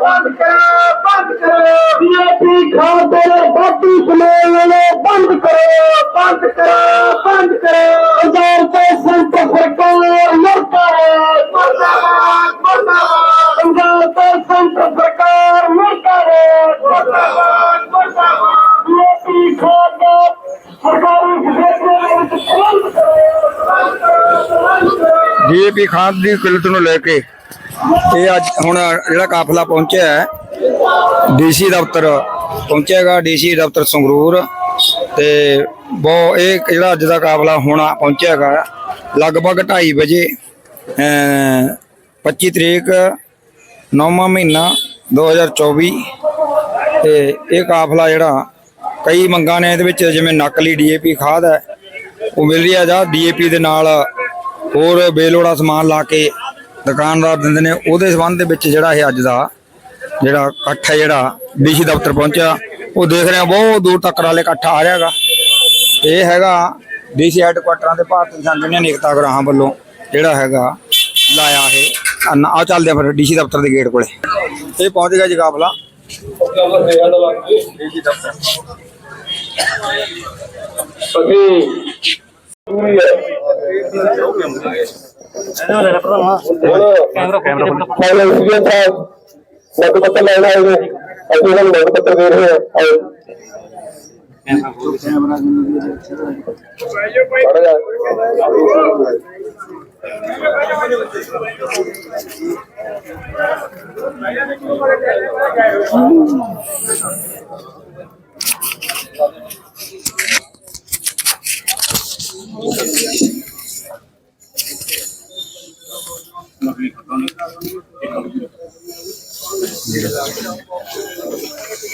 ਬੰਦ ਕਰੋ ਬੰਦ ਕਰੋ। ਡੀਏਪੀ ਖਾਦੇ ਬਾਟੀ ਸਮੇਲੇ ਬੰਦ ਕਰੋ ਬੰਦ ਕਰੋ ਬੰਦ ਕਰੋ। ਪੰਜਾਬ ਤੇ ਸੰਤ ਸਰਕਾਰ ਮੁਰਦਾਬਾਦ ਮੁਰਦਾਬਾਦ ਮੁਰਦਾਬਾਦ ਪੰਜਾਬ ਤੇ ਸੰਤ ਸਰਕਾਰ ਮੁਰਦਾਬਾਦ ਮੁਰਦਾਬਾਦ ਮੁਰਦਾਬਾਦ ਡੀਏਪੀ ਖਾਦੇ ਸਰਕਾਰੀ ਖੇਤਰਾਂ ਵਿੱਚ ਬੰਦ ਕਰੋ ਬੰਦ ਕਰੋ ਬੰਦ ਕਰੋ। ਡੀਏਪੀ ਖਾਦ ਦੀ ਕਿਲਤ ਨੂੰ ਲੈ ਕੇ ਇਹ ਅੱਜ ਹੁਣ ਜਿਹੜਾ ਕਾਫਲਾ ਪਹੁੰਚਿਆ ਹੈ, ਡੀਸੀ ਦਫ਼ਤਰ ਪਹੁੰਚੇਗਾ, ਡੀਸੀ ਦਫ਼ਤਰ ਸੰਗਰੂਰ ਤੇ ਬਹੁਤ ਇਹ ਜਿਹੜਾ ਅੱਜ ਦਾ ਕਾਫਲਾ ਹੁਣ ਪਹੁੰਚਿਆਗਾ ਲਗਭਗ 2:30 ਵਜੇ ਅਮ 25 ਤਰੀਕ 9ਵਾਂ ਮਹੀਨਾ 2024 ਤੇ ਇਹ ਕਾਫਲਾ ਜਿਹੜਾ ਕਈ ਮੰਗਾਂ ਨੇ ਇਹਦੇ ਵਿੱਚ, ਜਿਵੇਂ ਨਕਲੀ ਡੀਏਪੀ ਖਾਦ ਹੈ, ਉਹ ਮਿਲ ਰਹੀ ਹੈ ਜਾਂ ਡੀਏਪੀ ਦੇ ਨਾਲ ਹੋਰ ਬੇਲੋੜਾ ਸਮਾਨ ਲਾ ਕੇ ਦੁਕਾਨਦਾਰ ਦਿੰਦੇ ਨੇ ਉਹਦੇ ਸੰਬੰਧ ਦੇ ਵਿੱਚ ਜਿਹੜਾ ਇਹ ਅੱਜ ਦਾ ਜਿਹੜਾ ਇਕੱਠ ਹੈ ਜਿਹੜਾ ਡੀਸੀ ਦਫ਼ਤਰ ਪਹੁੰਚਿਆ ਉਹ ਦੇਖ ਰਹੇ ਆ ਬਹੁਤ ਦੂਰ ਤੱਕ ਵਾਲੇ ਇਕੱਠ ਆ ਰਿਹਾਗਾ ਇਹ ਹੈਗਾ ਡੀਸੀ ਹੈੱਡਕੁਆਟਰਾਂ ਦੇ ਭਾਰਤੀ ਕਿਸਾਨ ਯੂਨੀਅਨ ਏਕਤਾ ਗ੍ਰਾਹਾਂ ਵੱਲੋਂ ਜਿਹੜਾ ਹੈਗਾ ਲਾਇਆ ਇਹ। ਆ ਚੱਲਦੇ ਫਿਰ ਡੀਸੀ ਦਫ਼ਤਰ ਦੇ ਗੇਟ ਕੋਲੇ। ਇਹ ਪਹੁੰਚ ਗਿਆ ਜੀ ਕਾਫਲਾ। ਡੀਸੀ ਦਫ਼ਤਰ। ਨਗਦ ਪੱਤਰ ਲੈਣ ਆਏ ਨੇ ਅਸੀਂ ਉਹਨਾਂ ਨੂੰ ਨਗਦ ਪੱਤਰ ਦੇ ਰਹੇ ਹਾਂ ਆਓ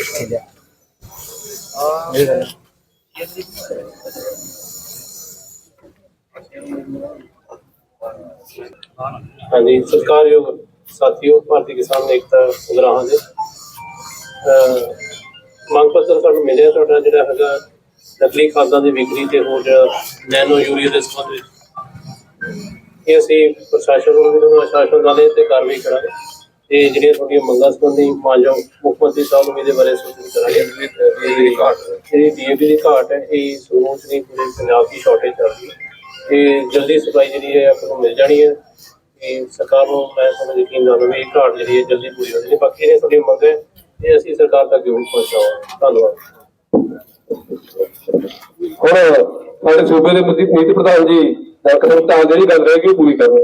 ਪੜ੍ਹ ਜਾ। ਹਾਂਜੀ, ਸਤਿਕਾਰਯੋਗ ਸਾਥੀਓ, ਭਾਰਤੀ ਕਿਸਾਨ ਏਕਤਾ ਉਗਰਾਹਾਂ ਦੇ। ਮੰਗ ਪੱਤਰ ਸਾਨੂੰ ਮਿਲਿਆ ਤੁਹਾਡਾ, ਜਿਹੜਾ ਹੈਗਾ ਨਕਲੀ ਖਾਦਾਂ ਦੀ ਵਿਕਰੀ ਤੇ ਹੋਰ ਜਿਹੜਾ ਨੈਨੋ ਯੂਰੀਆ ਦੇ ਸੰਬੰਧ ਵਿੱਚ। ਇਹ ਅਸੀਂ ਪ੍ਰਸ਼ਾਸਨ ਨੂੰ ਵੀ ਤੁਹਾਨੂੰ ਆਸ਼ਵਾਸਨ ਤੇ ਕਾਰਵਾਈ ਕਰਾਂਗੇ। ਤੇ ਜਿਹੜੀਆਂ ਤੁਹਾਡੀਆਂ ਮੰਗਾਂ ਸੰਬੰਧੀ ਮਾਨਯੋਗ ਮੁੱਖ ਮੰਤਰੀ ਸਾਹਿਬ ਨੂੰ ਇਹਦੇ ਬਾਰੇ ਸੂਚਿਤ ਕਰਾਂਗੇ ਜਿਹੜੀ ਘਾਟ ਜਿਹੜੀ ਡੀਏਪੀ ਦੀ ਘਾਟ ਹੈ ਇਹ ਸਰੋਤ ਨਹੀਂ ਪੂਰੇ ਪੰਜਾਬ ਦੀ ਸ਼ਾਰਟੇਜ ਚੱਲ ਰਹੀ ਹੈ। ਇਹ ਜਲਦੀ ਸਪਲਾਈ ਜਿਹੜੀ ਹੈ ਆਪਾਂ ਨੂੰ ਮਿਲ ਜਾਣੀ ਹੈ। ਤੇ ਸਰਕਾਰ ਨੂੰ ਮੈਂ ਤੁਹਾਨੂੰ ਯਕੀਨ ਦਿਲਾਉਂਦਾ ਵੀ ਇਹ ਘਾਟ ਜਿਹੜੀ ਹੈ ਜਲਦੀ ਪੂਰੀ ਹੋ ਜਾਣੀ ਬਾਕੀ ਇਹ ਤੁਹਾਡੀ ਮੰਗ ਹੈ ਇਹ ਅਸੀਂ ਸਰਕਾਰ ਤੱਕ ਜ਼ਰੂਰ ਪਹੁੰਚਾਵਾਂਗੇ। ਧੰਨਵਾਦ। ਹੁਣ ਸਾਡੇ ਸੂਬੇ ਦੇ ਨੀਤੀ ਪ੍ਰਧਾਨ ਜੀ ਡਾਕਟਰ ਤਾਂ ਜਿਹੜੀ ਗੱਲ ਰਹੇਗੀ ਉਹ ਪੂਰੀ ਕਰਨੀ